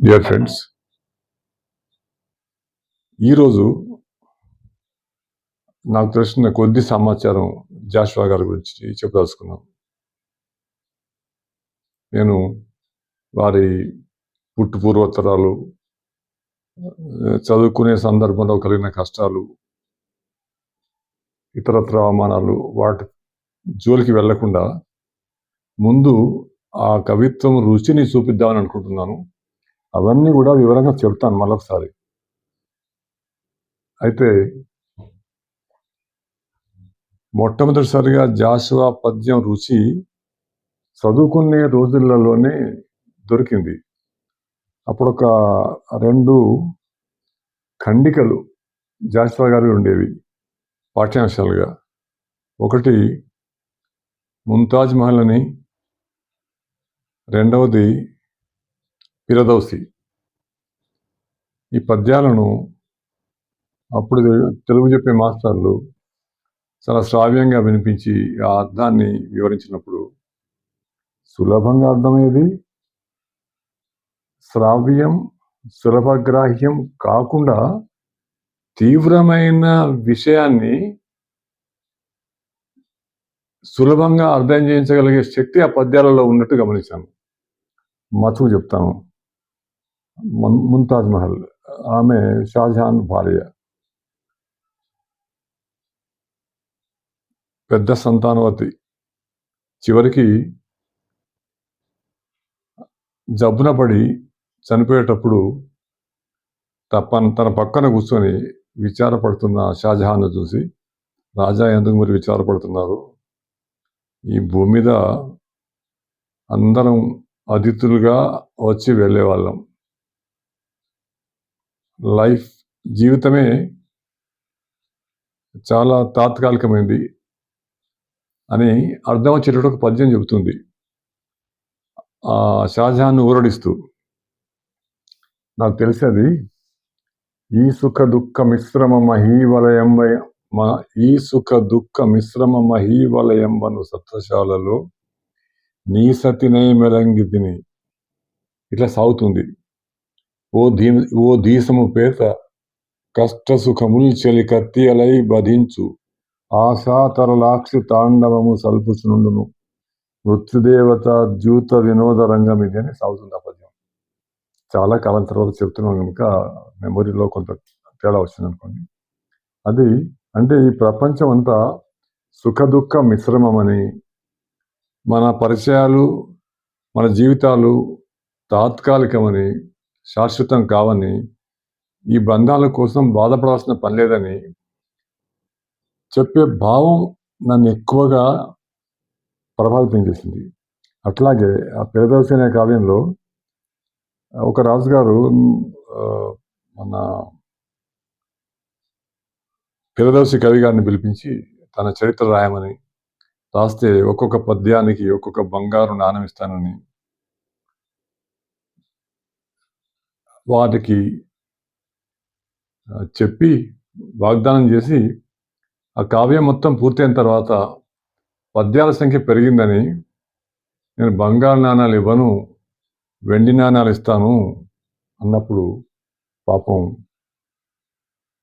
Dear friends ఈరోజు నాకు తెలిసిన కొద్ది సమాచారం జాషువా గారి గురించి చెప్పదలుచుకున్నాను. నేను వారి పుట్టు పూర్వోత్తరాలు చదువుకునే సందర్భంలో కలిగిన కష్టాలు ఇతరత్ర అవమానాలు వాటి జోలికి వెళ్ళకుండా ముందు ఆ కవిత్వం రుచిని చూపిద్దామని అనుకుంటున్నాను. అవన్నీ కూడా వివరంగా చెప్తాను మరొకసారి అయితే మొట్టమొదటిసారిగా జాషువా పద్యం రుచి చదువుకునే రోజులలోనే దొరికింది. అప్పుడు ఒక రెండు ఖండికలు జాషువా గారి ఉండేవి పాఠ్యాంశాలుగా. ఒకటి ముంతాజ్ మహల్ అని రెండవది పిరదౌసి ఈ పద్యాలను అప్పుడు తెలుగు చెప్పే మాస్టర్లు చాలా శ్రావ్యంగా వినిపించి ఆ అర్థాన్ని వివరించినప్పుడు సులభంగా అర్థమయ్యేది? శ్రావ్యం సులభగ్రాహ్యం కాకుండా తీవ్రమైన విషయాన్ని సులభంగా అర్థం చేయించగలిగే శక్తి ఆ పద్యాలలో ఉన్నట్టు గమనించాను. మతుకు చెప్తాను. ముంతాజ్ మహల్. ఆమె షాజహాన్ భార్య. పెద్ద సంతానవతి. చివరికి జబ్బున పడి చనిపోయేటప్పుడు తప్ప తన పక్కన కూర్చొని విచారపడుతున్న షాజహాన్ చూసి రాజా ఎందుకు మీరు విచారపడుతున్నారు? ఈ భూమి మీద అందరం అతిథులుగా వచ్చి వెళ్ళేవాళ్ళం. లైఫ్ జీవితమే చాలా తాత్కాలికమైంది అని అర్థం వచ్చేటట్టు ఒక పద్యం చెబుతుంది. ఆ షాజహాన్ ఊరడిస్తూ. నాకు తెలిసేది ఈ సుఖ దుఃఖ మిశ్రమ మహీవలయం మా ఈ సుఖ దుఃఖ మిశ్రమ మహీవలయంబను సత్వశాలలో నీ సతినే మెలంగి తిని. ఇట్లా సాగుతుంది. ఓ దీ ఓ దీసము పేత కష్ట సుఖముల్ చెలి కత్తియలై బధించు ఆశాతరలాక్షి తాండవము సల్పుచునుండును. మృత్యుదేవత ద్యూత వినోద రంగం ఇది అని సాగుతుంది ఆ పద్యం. చాలా కాలం తర్వాత చెప్తున్నాం కనుక మెమొరీలో కొంత తేడా వచ్చింది అనుకోండి అది అంటే ఈ ప్రపంచం అంతా సుఖ దుఃఖ మిశ్రమమని మన పరిచయాలు మన జీవితాలు తాత్కాలికమని శాశ్వతం కావని ఈ బంధాల కోసం బాధపడాల్సిన పని లేదని చెప్పే భావం నన్ను ఎక్కువగా ప్రభావితం చేసింది. అట్లాగే ఆ పేదవసి అనే కావ్యంలో ఒక రాజుగారు మన పిరదర్శి కవి గారిని పిలిపించి తన చరిత్ర రాయమని రాస్తే ఒక్కొక్క పద్యానికి ఒక్కొక్క బంగారు నాణం ఇస్తానని వాటికి చెప్పి వాగ్దానం చేసి ఆ కావ్యం మొత్తం పూర్తయిన తర్వాత పద్యాల సంఖ్య పెరిగిందని నేను బంగారు నాణాలు ఇవ్వను వెండి నాణాలు ఇస్తాను అన్నప్పుడు పాపం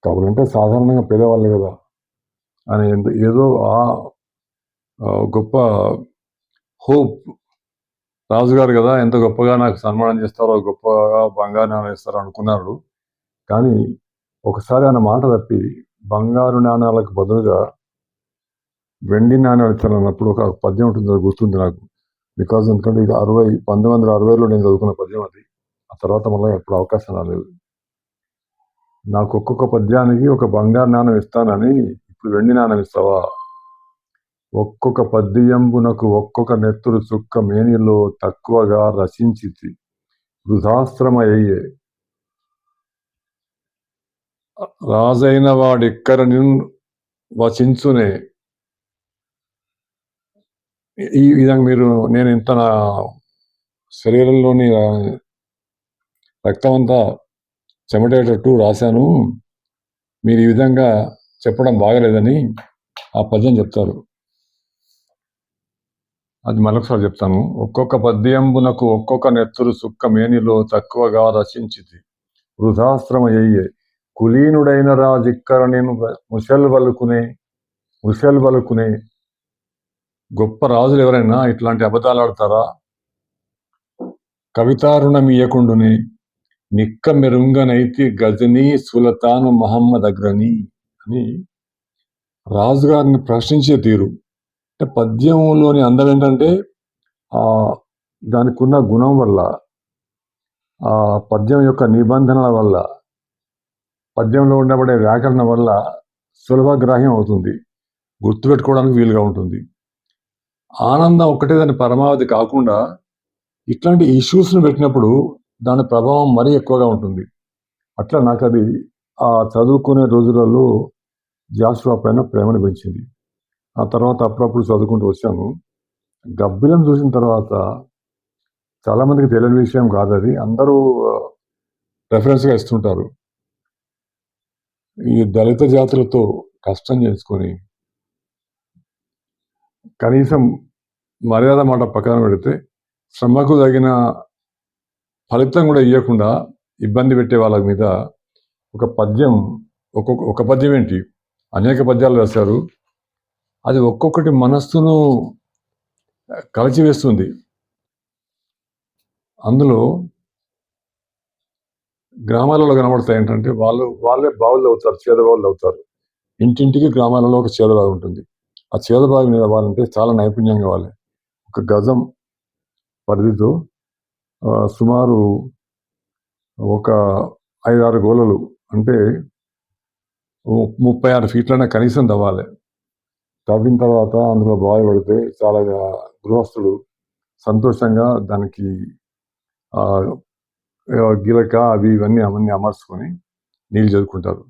కవులంటే సాధారణంగా పేదవాళ్ళు కదా అని ఏదో ఆ, గొప్ప హోప్ రాజుగారు కదా ఎంత గొప్పగా నాకు సన్మానం చేస్తారో గొప్పగా బంగారు నాణాలు ఇస్తారో అనుకున్నాడు. కానీ ఒకసారి ఆయన మాట తప్పి బంగారు నాణాలకు బదులుగా వెండి నాణాలు ఇస్తానన్నప్పుడు ఒక పద్యం ఉంటుంది అది గుర్తుంది నాకు. బికాజ్ ఎందుకంటే ఇది అరవై పంతొమ్మిది వందల అరవైలో నేను చదువుకున్న పద్యం అది. ఆ తర్వాత మళ్ళీ ఎప్పుడు అవకాశం రాలేదు. నాకు ఒక్కొక్క పద్యానికి ఒక బంగారు నాణం ఇస్తానని ఇప్పుడు వెండి నాణం ఇస్తావా? ఒక్కొక్క పద్యంబునకు ఒక్కొక్క నెత్తురు చుక్క మేనిలో తక్కువగా రచించి వృధాశ్రమయ్యే. రాజైన వాడిక్కరని వచించునే ఈ విధంగా మీరు నేను ఇంత నా శరీరంలోని రక్తం అంతా చెమటేటట్టు రాశాను. మీరు ఈ విధంగా చెప్పడం బాగలేదని ఆ పద్యం చెప్తారు. అది మరొకసారి చెప్తాను. ఒక్కొక్క పద్యంబునకు ఒక్కొక్క నెత్తురు సుక్క మేనిలో తక్కువగా రచించితి. వృధాశ్రమయ్యే కులీనుడైన రాజిక్కర నేను ముసల్ వలుకునే ముసల్ వలుకునే గొప్ప రాజులు ఎవరైనా ఇట్లాంటి అబద్ధాలు ఆడతారా? కవితారుణం ఇయ్యకుండునే నిక్క మెరుంగనైతి గజనీ సులతాను మహమ్మద్ అగ్రని అని రాజుగారిని ప్రశ్నించే తీరు. అంటే పద్యంలోని అందం ఏంటంటే ఆ దానికి ఉన్న గుణం వల్ల ఆ పద్యం యొక్క నిబంధనల వల్ల పద్యంలో ఉండబడే వ్యాకరణం వల్ల సులభగ్రాహ్యం అవుతుంది. గుర్తుపెట్టుకోవడానికి వీలుగా ఉంటుంది. ఆనందం ఒక్కటే దాని పరమావధి కాకుండా ఇట్లాంటి ఇష్యూస్ను పెట్టినప్పుడు దాని ప్రభావం మరీ ఎక్కువగా ఉంటుంది. అట్లా నాకు అది ఆ చదువుకునే రోజులలో జాషువా పైన ప్రేమను పెంచింది. ఆ తర్వాత అప్పుడప్పుడు చదువుకుంటూ వచ్చాను గబ్బిలం చూసిన తర్వాత చాలామందికి తెలియని విషయం కాదు అది. అందరూ రెఫరెన్స్గా ఇస్తుంటారు. ఈ దళిత జాతులతో కష్టం చేసుకొని కనీసం మర్యాద మాట పక్కన పెడితే శ్రమకు తగిన ఫలితం కూడా ఇవ్వకుండా ఇబ్బంది పెట్టే వాళ్ళ మీద ఒక పద్యం ఒక్కొక్క ఒక పద్యం ఏంటి? అనేక పద్యాలు రాశారు. అది ఒక్కొక్కటి మనస్సును కలచివేస్తుంది. అందులో గ్రామాలలో కనబడతాయి ఏంటంటే వాళ్ళు వాళ్ళే బావులు అవుతారు చేదబావులు అవుతారు. ఇంటింటికి గ్రామాలలో ఒక చేదబావి ఉంటుంది. ఆ చేదబావి మీద వాళ్ళంటే చాలా నైపుణ్యం కావాలి ఒక గజం పరిధితో సుమారు ఒక ఐదారు గోళలు అంటే ము- ముప్పై ఆరు ఫీట్లైనా కనీసం తవ్వాలి తవ్విన తర్వాత అందులో బావి పడితే చాలా గృహస్థుడు సంతోషంగా దానికి గిలక అవి ఇవన్నీ అవన్నీ అమర్చుకొని నీళ్ళు చదువుకుంటారు.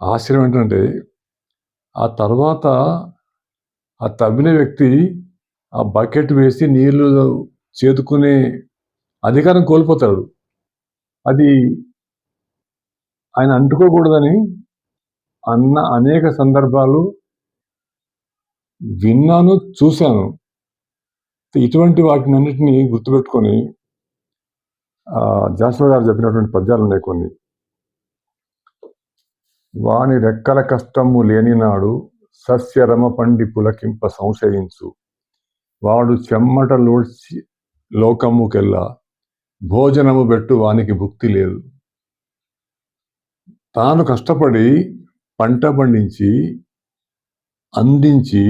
ఆశ్చర్యం ఏంటంటే ఆ తర్వాత ఆ తవ్విన వ్యక్తి ఆ బకెట్ వేసి నీళ్ళు చేదుకునే అధికారం కోల్పోతాడు. అది ఆయన అంటుకోకూడదని అన్న అనేక సందర్భాలు విన్నాను చూశాను. ఇటువంటి వాటిని అన్నిటినీ గుర్తుపెట్టుకొని ఆ, జాషువా గారు చెప్పినటువంటి పద్యాలు ఉన్నాయి కొన్ని. వాని రెక్కల కష్టము లేనినాడు సస్యరమ పండి పులకింప సంశయించు. వాడు చెమ్మట లోడ్చి లోకముకెల్లా. భోజనము పెట్టు వానికి భుక్తి లేదు. తాను కష్టపడి పంట పండించి అందించి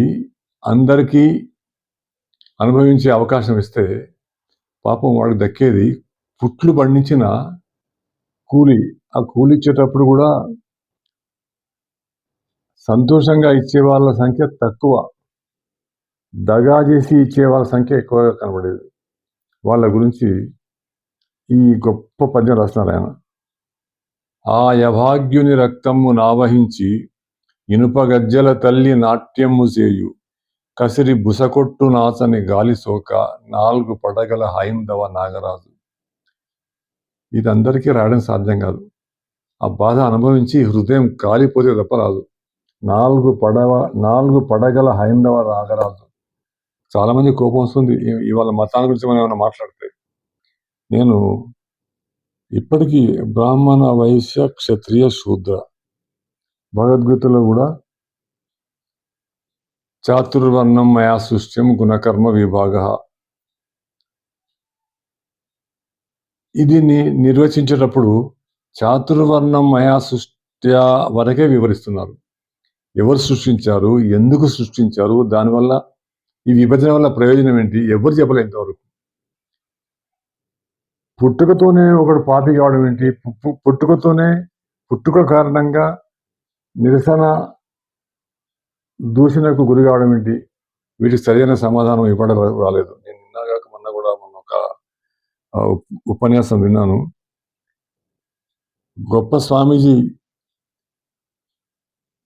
అందరికీ అనుభవించే అవకాశం ఇస్తే పాపం వాడికి దక్కేది. పుట్లు పండించిన కూలి ఆ కూలి ఇచ్చేటప్పుడు కూడా సంతోషంగా ఇచ్చే వాళ్ళ సంఖ్య తక్కువ. దగా చేసి ఇచ్చే వాళ్ళ సంఖ్య ఎక్కువగా కనబడేది. వాళ్ళ గురించి ఈ గొప్ప పద్యం రాస్తున్నారు ఆయన. ఆ యభాగ్యుని రక్తము నావహించి ఇనుప గజ్జల తల్లి నాట్యము చేయు. కసిరి బుసకొట్టు నాచని గాలి సోక నాలుగు పడగల హైందవ నాగరాజు. ఇది అందరికీ రాయడం సాధ్యం కాదు. ఆ బాధ అనుభవించి హృదయం కాలిపోతే తప్ప రాదు నాలుగు పడవ నాలుగు పడగల హైందవ నాగరాజు. చాలామంది కోపం వస్తుంది. ఇవాళ మతాల గురించి మనం ఏమైనా మాట్లాడితే. నేను ఇప్పటికీ బ్రాహ్మణ వైశ్య క్షత్రియ శూద్ర. భగవద్గీతలో కూడా చాతుర్వర్ణం మయా సృష్ట్యం గుణకర్మ విభాగ. ఇది ని- నిర్వచించేటప్పుడు చాతుర్వర్ణం మయా సృష్ట్యా వరకే వివరిస్తున్నారు. ఎవరు సృష్టించారు ఎందుకు సృష్టించారు దానివల్ల ఈ విభజన వల్ల ప్రయోజనం ఏంటి ఎవరు చెప్పలే ఇంతవరకు? పుట్టుకతోనే ఒకడు పాపి కావడం ఏంటి? పుట్టుకతోనే పుట్టుక కారణంగా నిరసన దూషణకు గురి కావడం ఏంటి? వీటికి సరైన సమాధానం ఇవ్వడం రాలేదు. నేను నిన్నగాక మొన్న కూడా మొన్న ఒక ఉపన్యాసం విన్నాను. గొప్ప స్వామీజీ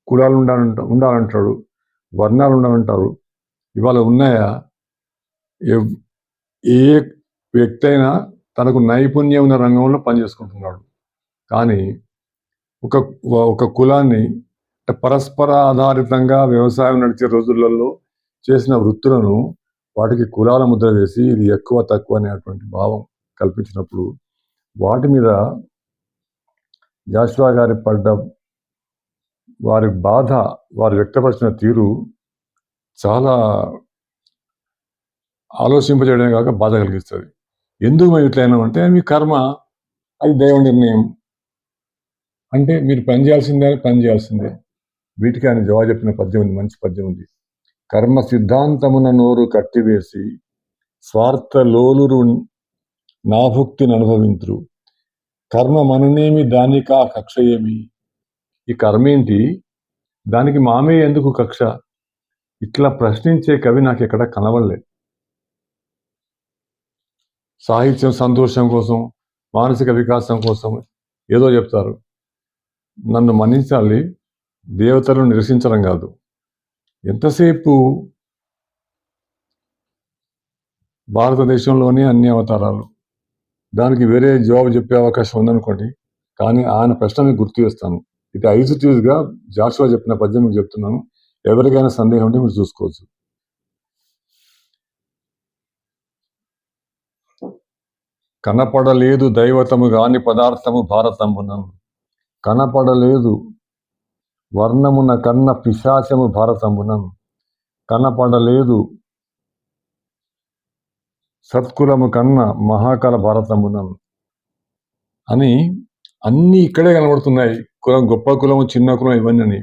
కులాలు ఉండాలంట ఉండాలంటాడు వర్ణాలు ఉండాలంటారు. ఇవాళ ఉన్నాయా? ఏ వ్యక్తి అయినా తనకు నైపుణ్యం ఉన్న రంగంలో పనిచేసుకుంటున్నాడు. కానీ ఒక ఒక కులాన్ని అంటే పరస్పర ఆధారితంగా వ్యవసాయం నడిచే రోజులలో చేసిన వృత్తులను వాటికి కులాల ముద్ర వేసి ఇది ఎక్కువ తక్కువ అనేటువంటి భావం కల్పించినప్పుడు వాటి మీద జాషువా గారి పడ్డ వారి బాధ వారు వ్యక్తపరిచిన తీరు చాలా ఆలోచింపజేయడమే కాక బాధ కలిగిస్తుంది. ఎందుకు మేము ఇట్లా మీ కర్మ అది దైవ నిర్ణయం అంటే మీరు పని చేయాల్సిందే పని చేయాల్సిందే. వీటికి ఆయన జవాబు చెప్పిన పద్యం ఉంది మంచి పద్యం ఉంది. కర్మ సిద్ధాంతమున నోరు కట్టివేసి స్వార్థ లోలురు నాభుక్తిని అనుభవింతురు. కర్మ మననేమి దానికా కక్ష ఏమి? ఈ కర్మ ఏంటి? దానికి మామే ఎందుకు కక్ష? ఇట్లా ప్రశ్నించే కవి నాకు ఎక్కడ కనవడలేదు సాహిత్యం సంతోషం కోసం మానసిక వికాసం కోసం ఏదో చెప్తారు. నన్ను మన్నించాలి దేవతలను నిరసించడం కాదు. ఎంతసేపు భారతదేశంలోనే అన్ని అవతారాలు? దానికి వేరే జవాబు చెప్పే అవకాశం ఉందనుకోండి కానీ ఆయన ప్రశ్నని గుర్తు చేస్తాను. ఇది ఐజిటివ్గా జాషువా చెప్పిన పద్యం మీకు చెప్తున్నాను. ఎవరికైనా సందేహం ఉంటే మీరు చూసుకోవచ్చు. కనపడలేదు దైవతము గాని పదార్థము భారతంబునను కనపడలేదు. వర్ణమున కన్న పిశాచము భారతమునను కనపడలేదు. సత్కులము కన్న మహాకల భారతమునను అని అన్నీ ఇక్కడే కనబడుతున్నాయి. కులం గొప్ప కులము చిన్న కులం ఇవన్నీ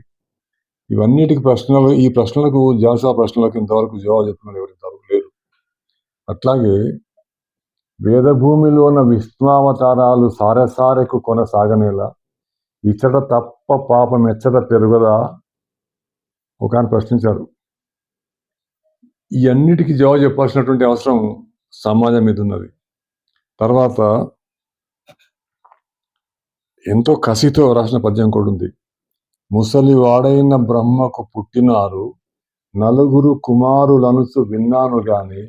ఇవన్నిటికి ప్రశ్నలు ఈ ప్రశ్నలకు జాసా ప్రశ్నలకు ఇంతవరకు జవాబు చెప్పిన ఎవరు ఇంతవరకు లేరు. అట్లాగే వేదభూమిలోన విష్ణావతారాలు సారెసారెకు కొనసాగనేలా ఇచ్చట తప్ప పాపం ఎచ్చట పెరుగుదా? ఒక ఆయన ప్రశ్నించారు. ఇవన్నిటికీ జవాబు చెప్పాల్సినటువంటి అవసరం సమాజం మీద ఉన్నది. తర్వాత ఎంతో కసితో రాసిన పద్యం కూడా ఉంది. ముసలి వాడైన బ్రహ్మకు పుట్టినారు నలుగురు కుమారులనుసు విన్నాను గాని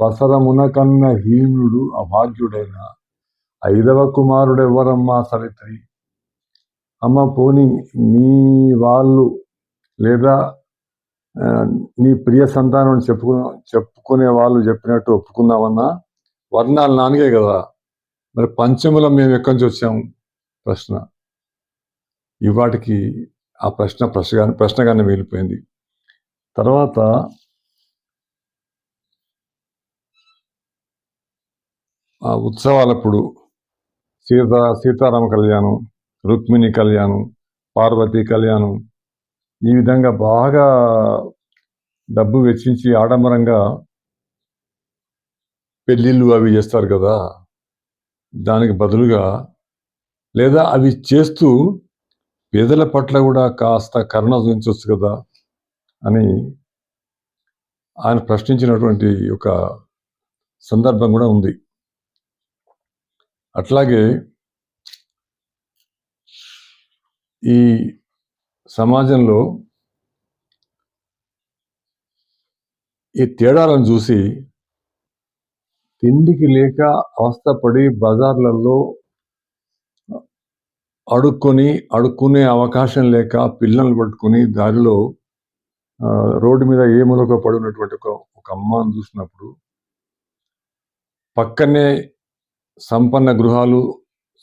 వసరమున కన్న హీనుడు అభాగ్యుడైన ఐదవ కుమారుడెవ్వరమ్మా సవిత్రి అమ్మ పోని నీ వాళ్ళు లేదా నీ ప్రియ సంతానం అని చెప్పుకు చెప్పుకునే వాళ్ళు చెప్పినట్టు ఒప్పుకుందామన్నా వర్ణాలు నాన్నగే కదా. మరి పంచములం మేము ఎక్కడి నుంచి వచ్చాము ప్రశ్న. ఇవాటికి ఆ ప్రశ్న ప్రశ్నగా ప్రశ్నగానే మిగిలిపోయింది. తర్వాత ఆ ఉత్సవాలప్పుడు సీత సీతారామ కళ్యాణం రుక్మిణి కళ్యాణం పార్వతీ కళ్యాణం ఈ విధంగా బాగా డబ్బు వెచ్చించి ఆడంబరంగా పెళ్ళిళ్ళు అవి చేస్తారు కదా దానికి బదులుగా లేదా అవి చేస్తూ పేదల పట్ల కూడా కాస్త కరుణ చూపించవచ్చు కదా అని ఆయన ప్రశ్నించినటువంటి ఒక సందర్భం కూడా ఉంది. అట్లాగే ఈ సమాజంలో ఈ తేడాలను చూసి తిండికి లేక అవస్థపడి బజార్లలో అడుక్కొని అడుక్కునే అవకాశం లేక పిల్లల్ని పట్టుకొని దారిలో రోడ్డు మీద ఏ పడి పడినటువంటి ఒక ఒక అమ్మని చూసినప్పుడు పక్కనే సంపన్న గృహాలు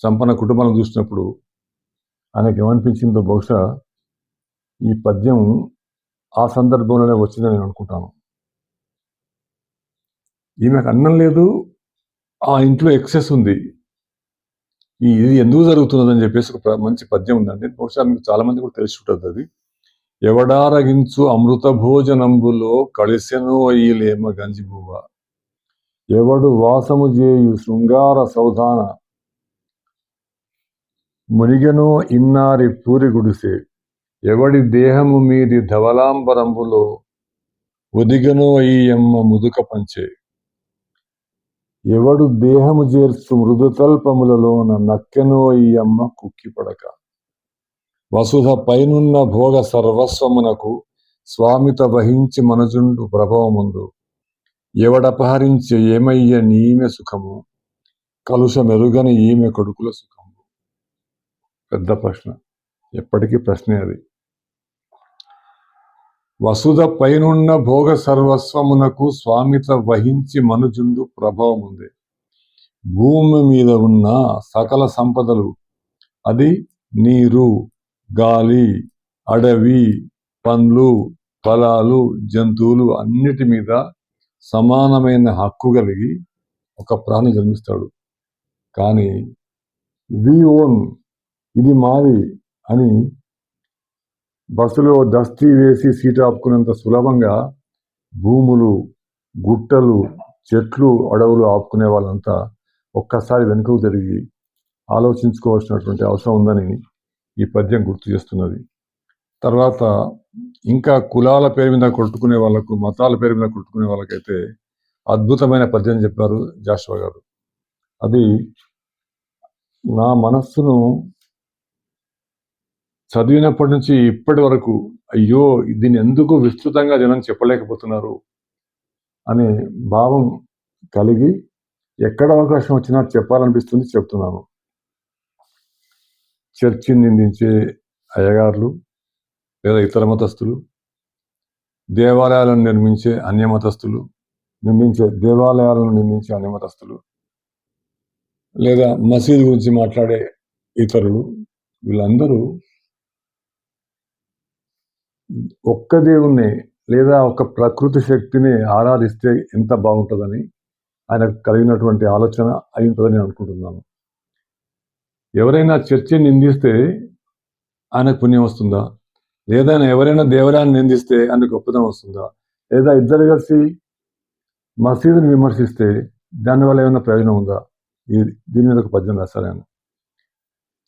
సంపన్న కుటుంబాలను చూసినప్పుడు ఆయనకి ఏమనిపించిందో బహుశా ఈ పద్యం ఆ సందర్భంలోనే వచ్చిందని నేను అనుకుంటాను. ఈమెకు అన్నం లేదు ఆ ఇంట్లో ఎక్సెస్ ఉంది. ఈ ఇది ఎందుకు జరుగుతున్నదని చెప్పేసి ఒక మంచి పద్యం ఉందండి. బహుశా మీకు చాలా మంది కూడా తెలిసి ఉంటుంది అది. ఎవడారగించు అమృత భోజనంబులో కలిసెను అయ్యిలేమ గంజిబువ్వ. ఎవడు వాసము చేయు శృంగార సౌధాన మునిగెను ఇన్నారి పూరి గుడిసె. ఎవడి దేహము మీది ధవలాంబరంబులో ఒదిగనో అమ్మ ముదుక పంచే. ఎవడు దేహము చేర్చు మృదుతల్పములలోన నక్కెనో ఈ కుక్కి పడక. వసుధ పైనున్న భోగ సర్వస్వమునకు స్వామిత వహించి మనజుండు ప్రభవముందు. ఎవడపహరించే ఏమయ్య నీమె సుఖము? కలుష మెరుగని ఈమె కొడుకుల సుఖము. పెద్ద ప్రశ్న. ఎప్పటికీ ప్రశ్నే అది. వసుధ పైనున్న భోగ సర్వస్వమునకు స్వామిత వహించి మనుజుండు ప్రభావం ఉంది. భూమి మీద ఉన్న సకల సంపదలు అది నీరు గాలి అడవి పండ్లు ఫలాలు జంతువులు అన్నిటి మీద సమానమైన హక్కు కలిగి ఒక ప్రాణి జన్మిస్తాడు. కానీ వి ఓన్ ఇది మాది అని బస్సులో దస్తీ వేసి సీటు ఆపుకునేంత సులభంగా భూములు గుట్టలు చెట్లు అడవులు ఆపుకునే వాళ్ళంతా ఒక్కసారి వెనుకకు తిరిగి ఆలోచించుకోవాల్సినటువంటి అవసరం ఉందని ఈ పద్యం గుర్తు చేస్తున్నది. తర్వాత ఇంకా కులాల పేరు మీద కొట్టుకునే వాళ్ళకు మతాల పేరు మీద కొట్టుకునే వాళ్ళకైతే అద్భుతమైన పద్యం చెప్పారు జాషువా గారు. అది నా మనస్సును చదివినప్పటి నుంచి ఇప్పటి వరకు అయ్యో దీన్ని ఎందుకు విస్తృతంగా జనం చెప్పలేకపోతున్నారు? అనే భావం కలిగి ఎక్కడ అవకాశం వచ్చినా చెప్పాలనిపిస్తుంది చెప్తున్నాను. చర్చిని నిందించే అయ్యగారులు లేదా ఇతర మతస్థులు దేవాలయాలను నిర్మించే అన్యమతస్థులు నిర్మించే దేవాలయాలను నిర్మించే అన్యమతస్థులు లేదా మసీదు గురించి మాట్లాడే ఇతరులు వీళ్ళందరూ ఒక్క దేవుణ్ణి లేదా ఒక ప్రకృతి శక్తిని ఆరాధిస్తే ఎంత బాగుంటుందని ఆయనకు కలిగినటువంటి ఆలోచన అయి ఉంటుందని నేను అనుకుంటున్నాను. ఎవరైనా చర్చిని నిందిస్తే ఆయనకు పుణ్యం వస్తుందా? లేదా ఎవరైనా దేవరాన్ని నిందిస్తే ఆయనకు గొప్పతనం వస్తుందా? లేదా ఇద్దరు కలిసి మసీదుని విమర్శిస్తే దానివల్ల ఏమైనా ప్రయోజనం ఉందా? ఈ దీని మీద ఒక పద్యం రాశారు ఆయన.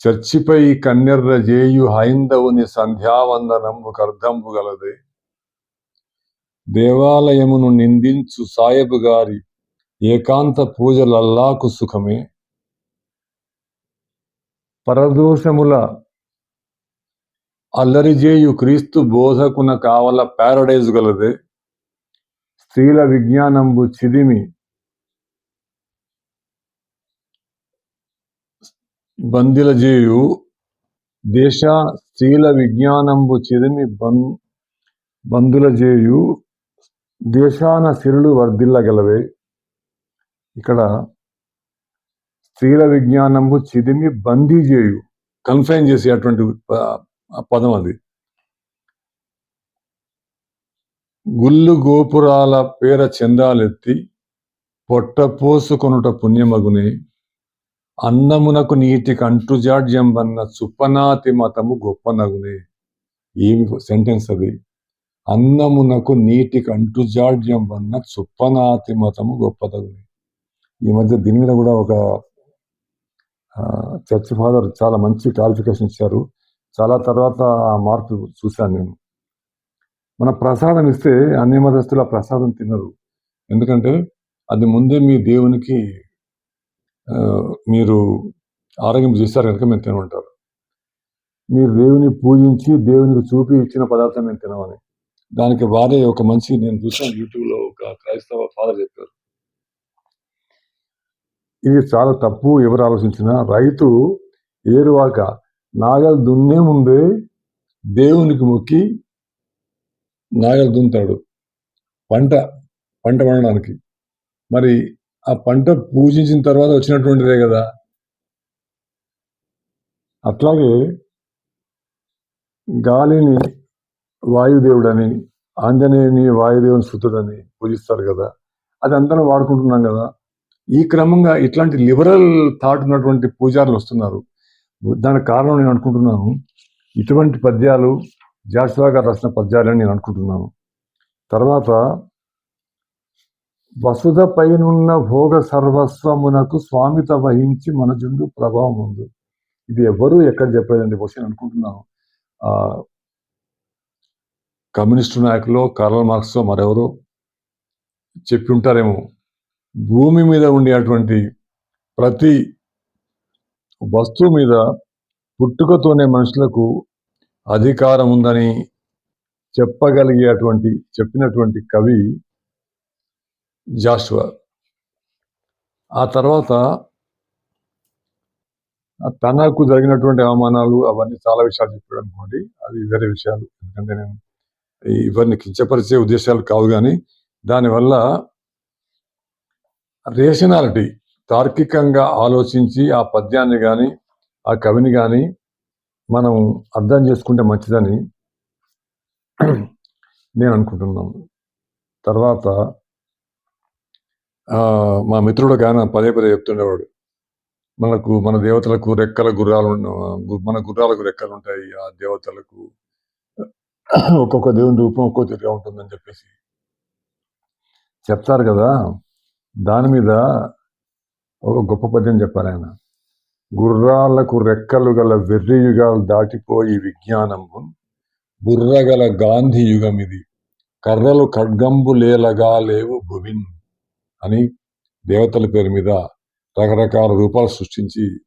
చర్చిపై కన్నెర్ర జేయు హైందవుని సంధ్యావందనంబు కర్ధంబు గలదే. దేవాలయమును నిందించు సాయబు గారి ఏకాంత పూజలల్లాకు సుఖమే. పరదోషముల అల్లరిజేయు క్రీస్తు బోధకున కావల ప్యారడైజ్ గలదే. స్త్రీల విజ్ఞానంబు చిదిమి బందిలజేయు దేశ స్త్రీల విజ్ఞానంబు చిదిమి బం బంధుల జేయు దేశాన సిరులు వర్ధిల్లగలవే. ఇక్కడ స్త్రీల విజ్ఞానంబు చిదిమి బందీ చేయు కన్ఫైన్ చేసే అటువంటి పదం అది. గుళ్ళు గోపురాల పేర చందాలెత్తి పొట్ట పోసుకొనుట పుణ్యమగునే అన్నమునకు నీటి కంటుజాడ్యం వన్న చుప్పనాతి మతము గొప్పనగునే. ఏమి సెంటెన్స్ అది. అన్నమునకు నీటి కంటుజాడ్యం వన్న చుప్పనాతి మతము గొప్పదగునే. ఈ మధ్య దీని మీద కూడా ఒక చర్చ్ ఫాదర్ చాలా మంచి క్వాలిఫికేషన్ ఇచ్చారు. చాలా తర్వాత ఆ మార్పు చూశాను నేను. మన ప్రసాదం ఇస్తే అన్ని మతస్థులు ఆ ప్రసాదం తినరు. ఎందుకంటే అది ముందే మీ దేవునికి మీరు ఆరోగ్యం చేస్తారు కనుక మేము తినమంటారు మీరు దేవుని పూజించి దేవునికి చూపి ఇచ్చిన పదార్థం మేము తినమని. దానికి వారే ఒక మంచి నేను చూసాను యూట్యూబ్లో ఒక క్రైస్తవ ఫాదర్ చెప్పారు. ఇది చాలా తప్పు ఎవరు ఆలోచించినా రైతు ఏరువాక నాగలు దున్నే ముందే దేవునికి మొక్కి నాగలు దున్నుతాడు. పంట పంట పండడానికి మరి ఆ పంట పూజించిన తర్వాత వచ్చినటువంటిదే కదా. అట్లాగే గాలిని వాయుదేవుడని ఆంజనేయుని వాయుదేవుని శుద్ధుడని పూజిస్తారు కదా. అది అందరం వాడుకుంటున్నాం కదా. ఈ క్రమంగా ఇట్లాంటి లిబరల్ థాట్ ఉన్నటువంటి పూజారులు వస్తున్నారు. దానికి కారణం నేను అనుకుంటున్నాను. ఇటువంటి పద్యాలు జాషువా గారు రాసిన పద్యాలని నేను అనుకుంటున్నాను. తర్వాత వసుధ పైనున్న భోగ సర్వస్వమునకు స్వామిత వహించి మనజుండు ప్రభావం ఉంది. ఇది ఎవరు ఎక్కడ చెప్పలేదండి బహుశా అనుకుంటున్నాను. కమ్యూనిస్టు నాయకులు కార్ల్ మార్క్స్ మరెవరో చెప్పి ఉంటారేమో. భూమి మీద ఉండేటువంటి ప్రతి వస్తువు మీద పుట్టుకతోనే మనుషులకు అధికారం ఉందని చెప్పగలిగేటువంటి చెప్పినటువంటి కవి జాషువా. ఆ తర్వాత తనకు జరిగినటువంటి అవమానాలు అవన్నీ చాలా విషయాలు చెప్పాడు అనుకోండి అవి వేరే విషయాలు. ఎందుకంటే నేను ఇవన్నీ కించపరిచే ఉద్దేశాలు కావు కానీ దానివల్ల రేషనాలిటీ తార్కికంగా ఆలోచించి ఆ పద్యాన్ని కానీ ఆ కవిని కానీ మనం అర్థం చేసుకుంటే మంచిదని నేను అనుకుంటున్నాను. తర్వాత మా మిత్రుడు గాన పదే పదే చెప్తుండేవాడు. మనకు మన దేవతలకు రెక్కల గుర్రాలు మన గుర్రాలకు రెక్కలు ఉంటాయి ఆ దేవతలకు. ఒక్కొక్క దేవుని రూపం ఒక్కో తిరిగా ఉంటుందని చెప్పేసి. చెప్తారు కదా దాని మీద ఒక గొప్ప పద్యం చెప్పారు ఆయన. గుర్రాలకు రెక్కలు గల వెర్రి యుగాలు దాటిపోయి విజ్ఞానము బుర్రగల గాంధీ యుగం ఇది. కర్రలు ఖడ్గంబులేలగా లేవు భువిన్. అని దేవతల పేరు మీద రకరకాల రూపాలు సృష్టించి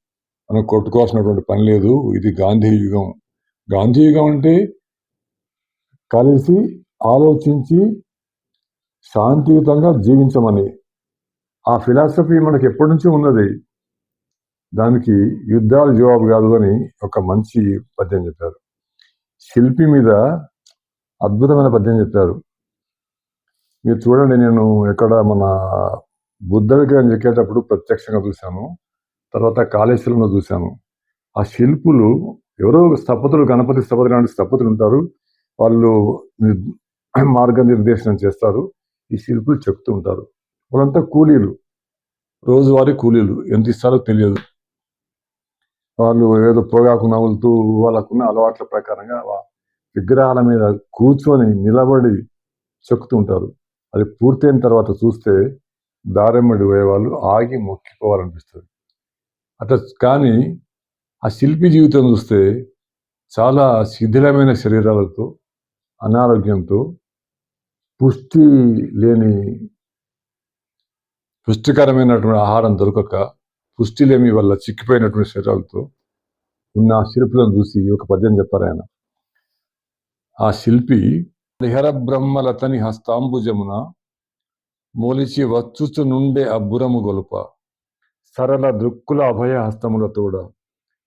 మనం కొట్టుకోవాల్సినటువంటి పని లేదు. ఇది గాంధీ యుగం. గాంధీ యుగం అంటే కలిసి ఆలోచించి శాంతియుతంగా జీవించమని. ఆ ఫిలాసఫీ మనకి ఎప్పటి నుంచో ఉన్నది. దానికి యుద్ధాలు జవాబు కాదు అని ఒక మంచి పద్యం చెప్పారు. శిల్పి మీద అద్భుతమైన పద్యం చెప్పారు. మీరు చూడండి నేను ఎక్కడ మన బుద్ధ విగ్రహం చెక్కేటప్పుడు ప్రత్యక్షంగా చూశాను. తర్వాత కాళేశ్వరంలో చూశాను. ఆ శిల్పులు ఎవరో స్థపతులు గణపతి స్థపతి లాంటి స్థపతులు ఉంటారు. వాళ్ళు మార్గనిర్దేశనం చేస్తారు. ఈ శిల్పులు చెప్తూ ఉంటారు. వాళ్ళంతా కూలీలు. రోజువారీ కూలీలు. ఎంత ఇస్తారో తెలియదు. వాళ్ళు ఏదో పొగాకు నవ్వులుతూ వాళ్ళకున్న అలవాట్ల ప్రకారంగా విగ్రహాల మీద కూర్చొని నిలబడి చెక్కుతూ ఉంటారు. అది పూర్తయిన తర్వాత చూస్తే దారెమ్మడి పోయేవాళ్ళు ఆగి మొక్కిపోవాలనిపిస్తుంది. అట్లా కానీ ఆ శిల్పి జీవితం చూస్తే చాలా శిథిలమైన శరీరాలతో అనారోగ్యంతో పుష్టి లేని పుష్టికరమైనటువంటి ఆహారం దొరకక పుష్టి లేమి వల్ల చిక్కిపోయినటువంటి శరీరాలతో ఉన్న ఆ శిల్పులను చూసి ఒక పద్యం చెప్పారు ఆయన. ఆ శిల్పి హరిహర బ్రహ్మలతని హస్తాంబుజమున మూలిచి వచ్చుచు నుండే అబ్బురము గొలుప. సరళ దృక్కుల అభయ హస్తములతోడ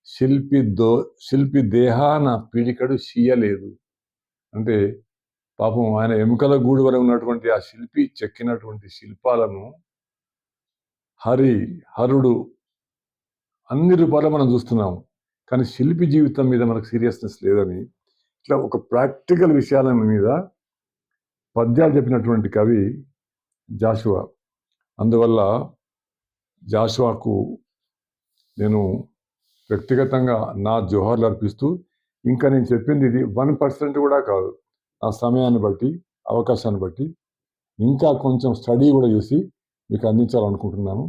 శిల్పి దో శిల్పి దేహాన పీడికడు షీయలేదు అంటే పాపం ఆయన ఎముకల గూడు వల్ల ఉన్నటువంటి ఆ శిల్పి చెక్కినటువంటి శిల్పాలను హరి హరుడు అన్ని రూపాలు మనం చూస్తున్నాం. కానీ శిల్పి జీవితం మీద మనకు సీరియస్నెస్ లేదని ఇట్లా ఒక ప్రాక్టికల్ విషయాల మీద పద్యాలు చెప్పినటువంటి కవి జాషువా. అందువల్ల జాషువాకు నేను వ్యక్తిగతంగా నా జోహార్లు అర్పిస్తూ ఇంకా నేను చెప్పింది ఇది వన్ పర్సెంట్ కూడా కాదు. నా సమయాన్ని బట్టి అవకాశాన్ని బట్టి ఇంకా కొంచెం స్టడీ కూడా చేసి మీకు అందించాలనుకుంటున్నాను.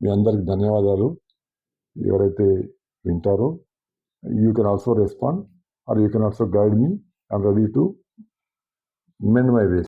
మీ అందరికి ధన్యవాదాలు. ఎవరైతే వింటారో you can also respond. or you can also guide me. I'm ready to mend my ways.